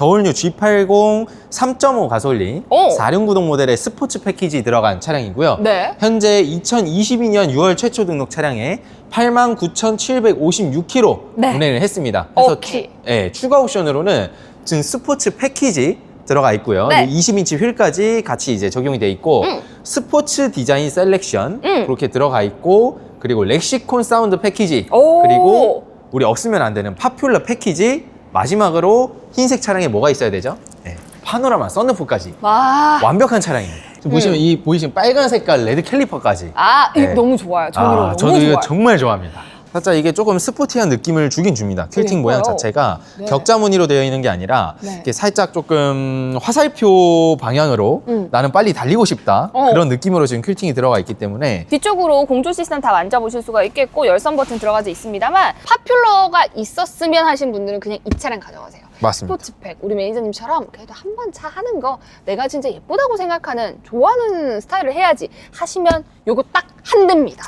저울류 G80 3.5 가솔린 오. 4륜구동 모델의 스포츠 패키지 들어간 차량이고요. 네. 현재 2022년 6월 최초 등록 차량에 89,756km 네. 운행을 했습니다. 그래서 오케이. 추, 예, 추가 옵션으로는 지금 스포츠 패키지 들어가 있고요. 네. 20인치 휠까지 같이 이제 적용이 돼 있고 음. 스포츠 디자인 셀렉션 음. 그렇게 들어가 있고 그리고 렉시콘 사운드 패키지 오. 그리고 우리 없으면 안 되는 파퓰러 패키지 마지막으로 흰색 차량에 뭐가 있어야 되죠? 네, 파노라마 썬루프까지 와. 완벽한 차량입니다. 지금 보시면 이 보이시는 빨간 색깔 레드 캘리퍼까지. 아, 이거 네. 너무 좋아요. 거 아, 너무 저도 좋아요. 이거 정말 좋아합니다. 살짝 이게 조금 스포티한 느낌을 주긴 줍니다. 퀼팅 모양. 자체가 네. 격자 무늬로 되어 있는 게 아니라 네. 이렇게 살짝 조금 화살표 방향으로 음. 나는 빨리 달리고 싶다 어. 그런 느낌으로 지금 퀼팅이 들어가 있기 때문에 뒤쪽으로 공조 시스템 다 만져보실 수가 있겠고 열선 버튼 들어가져 있습니다.만 파퓰러가 있었으면 하신 분들은 그냥 이 차량 가져가세요. 맞습니다. 스포츠팩 우리 매니저님처럼 그래도 한 번 차 하는 거 내가 진짜 예쁘다고 생각하는 좋아하는 스타일을 해야지 하시면 요거 딱 한 대입니다.